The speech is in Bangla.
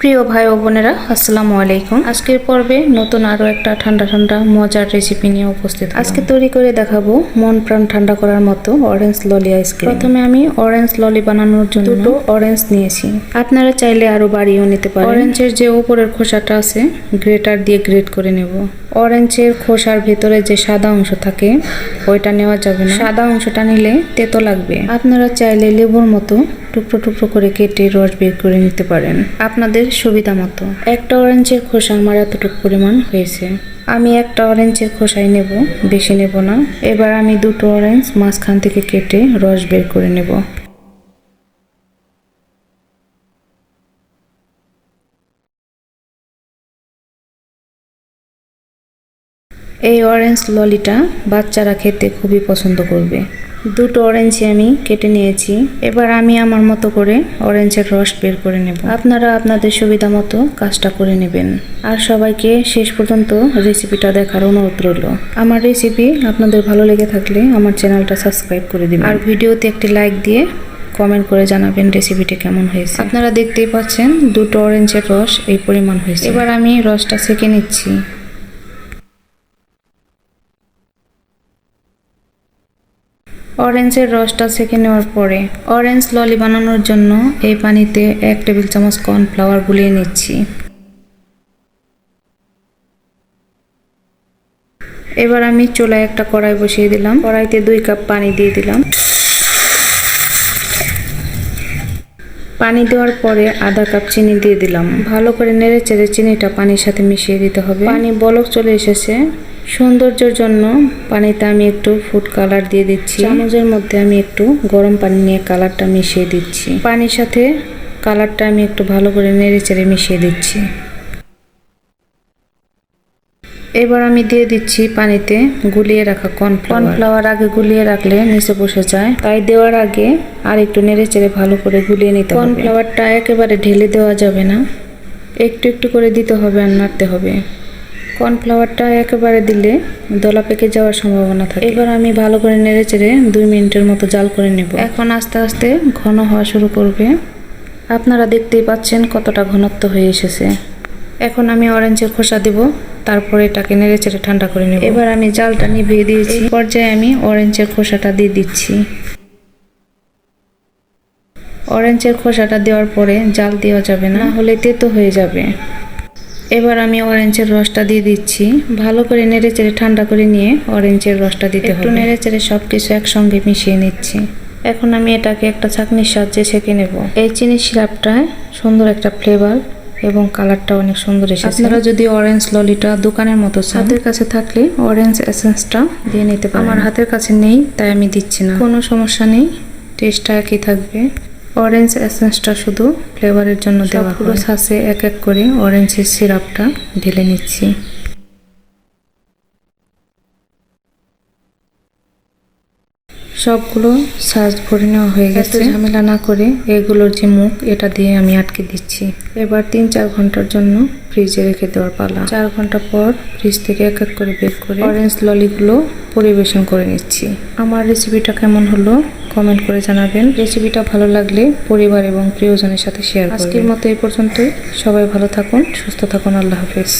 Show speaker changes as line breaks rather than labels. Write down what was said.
প্রিয় ভাই ও বোনেরা, আসসালামু আলাইকুম। আজকের পর্বে নতুন আরও একটা ঠান্ডা ঠান্ডা মজার রেসিপি নিয়ে উপস্থিত আজকে তৈরি করে দেখাবো মন প্রাণ ঠান্ডা করার মতো অরেঞ্জ ললি আইসক্রিম প্রথমে আমি অরেঞ্জ ললি বানানোর জন্য দুটো অরেঞ্জ নিয়েছি। আপনারা চাইলে আরও বাড়িয়েও নিতে পারেন। অরেঞ্জের যে উপরের খোসাটা আছে গ্রেটার দিয়ে গ্রেট করে নেব। অরেঞ্জের খোসার ভেতরে যে সাদা অংশ থাকে ওইটা নেওয়া যাবে না। সাদা অংশটা নিলে তেতো লাগবে। আপনারা চাইলে লেবুর মতো টুকরো টুকরো করে কেটে রস বের করে নিতে পারেন। আপনাদের সুবিধা মতো। একটা অরেঞ্জের খোসা আমার এতটুকু পরিমাণ হয়েছে। আমি একটা অরেঞ্জের খোসাই নেব বেশি নেব না। এবার আমি দুটো অরেঞ্জ মাঝখান থেকে কেটে রস বের করে নেব। এই অরেঞ্জ ললিটা বাচ্চারা খেতে খুবই পছন্দ করবে। দুটো অরেঞ্জই আমি কেটে নিয়েছি। এবার আমি আমার মতো করে অরেঞ্জের রস বের করে নেব। আপনারা আপনাদের সুবিধা মতো কাজটা করে নেবেন। আর সবাইকে শেষ পর্যন্ত রেসিপিটা দেখার অনুরোধ রইল। আমার রেসিপি আপনাদের ভালো লেগে থাকলে আমার চ্যানেলটা সাবস্ক্রাইব করে দিবেন। আর ভিডিওতে একটি লাইক দিয়ে কমেন্ট করে জানাবেন রেসিপিটা কেমন হয়েছে। আপনারা দেখতেই পাচ্ছেন দুটো অরেঞ্জের রস এই পরিমাণ হয়েছে। এবার আমি রসটা সেকে নিচ্ছি। অরেঞ্জের রসটা ছেঁকে নেওয়ার পরে অরেঞ্জ ললি বানানোর জন্য এই পানিতে এক টেবিল চামচ কর্নফ্লাওয়ার গুলিয়ে নিচ্ছি। এবার আমি চুলায় একটা কড়াই বসিয়ে দিলাম। কড়াইতে দুই কাপ পানি দিয়ে দিলাম। পানি দেওয়ার পরে আধা কাপ চিনি দিয়ে দিলাম। ভালো করে নেড়ে চেড়ে চিনিটা পানির সাথে মিশিয়ে দিতে হবে। পানি বলক চলে এসেছে। সৌন্দর্যের জন্য পানিতে আমি একটু ফুড কালার দিয়ে দিচ্ছি। চামচের মধ্যে আমি একটু গরম পানি নিয়ে কালারটা মিশিয়ে দিচ্ছি। পানির সাথে কালারটা আমি একটু ভালো করে নেড়ে চেড়ে মিশিয়ে দিচ্ছি। এবার আমি দিয়ে দিচ্ছি পানিতে গুলিয়ে রাখা কর্নফ্লাওয়ার কর্নফ্লাওয়ার আগে গুলিয়ে রাখলে নিচে বসে যায়। তাই দেওয়ার আগে আর একটু নেড়ে চেড়ে ভালো করে গুলিয়ে নিতে হবে। কর্নফ্লাওয়ারটা একেবারে ঢেলে দেওয়া যাবে না। একটু একটু করে দিতে হবে আর নাড়তে হবে। কর্নফ্লাওয়ারটা একেবারে দিলে দলা পেকে যাওয়ার সম্ভাবনা থাকে। এবার আমি ভালো করে নেড়ে চেড়ে দুই মিনিটের মতো জাল করে নেব। এখন আস্তে আস্তে ঘন হওয়া শুরু করবে। আপনারা দেখতেই পাচ্ছেন কতটা ঘনত্ব হয়ে এসেছে। এখন আমি অরেঞ্জের খোসা দিব তারপরে এটাকে নেড়ে চেড়ে ঠান্ডা করে নেব। এবার আমি জালটা নিভিয়ে দিয়েছি। পর্যায়ে আমি অরেঞ্জের খোসাটা দিয়ে দিচ্ছি। অরেঞ্জের খোসাটা দেওয়ার পরে জাল দেওয়া যাবে না হলে তেতো হয়ে যাবে। এবার আমি অরেঞ্জের রসটা দিয়ে দিচ্ছি। ভালো করে নেড়ে চেড়ে ঠান্ডা করে নিয়ে অরেঞ্জের রসটা দিতে হবে একটু নেড়ে চেড়ে সব কিছু একসঙ্গে মিশিয়ে নিচ্ছি। এখন আমি এটাকে একটা ছাঁকনির সাহায্যে ছেঁকে নেব। এই চিনি সিরাপটায় সুন্দর একটা ফ্লেভার এবং কালারটা অনেক সুন্দর এসেছে। আপনারা যদি অরেঞ্জ ললিটা দোকানের মতো চান, হাতের কাছে থাকলে অরেঞ্জ এসেন্সটা দিয়ে নিতে পারেন। আমার হাতের কাছে নেই তাই আমি দিচ্ছি না। কোনো সমস্যা নেই টেস্টটা একই থাকবে। অরেঞ্জ এসেন্সটা শুধু ফ্লেভারের জন্য দেওয়া পুরো ছাঁচে এক এক করে অরেঞ্জের সিরাপটা ঢেলে নিচ্ছি। সবগুলো সাজ ভরে নেওয়া হয়ে গেছে। ঝামেলা না করে এগুলোর যে মুখ এটা দিয়ে আমি আটকে দিচ্ছি। এবার তিন চার ঘণ্টার জন্য ফ্রিজে রেখে দেওয়ার পালা। চার ঘণ্টা পর ফ্রিজ থেকে এক এক করে বের করে অরেঞ্জ ললিগুলো পরিবেশন করে নিচ্ছি। আমার রেসিপিটা কেমন হলো কমেন্ট করে জানাবেন। রেসিপিটা ভালো লাগলে পরিবার এবং প্রিয়জনের সাথে শেয়ার আজকের মতো এই পর্যন্তই। সবাই ভালো থাকুন সুস্থ থাকুন। আল্লাহ হাফেজ।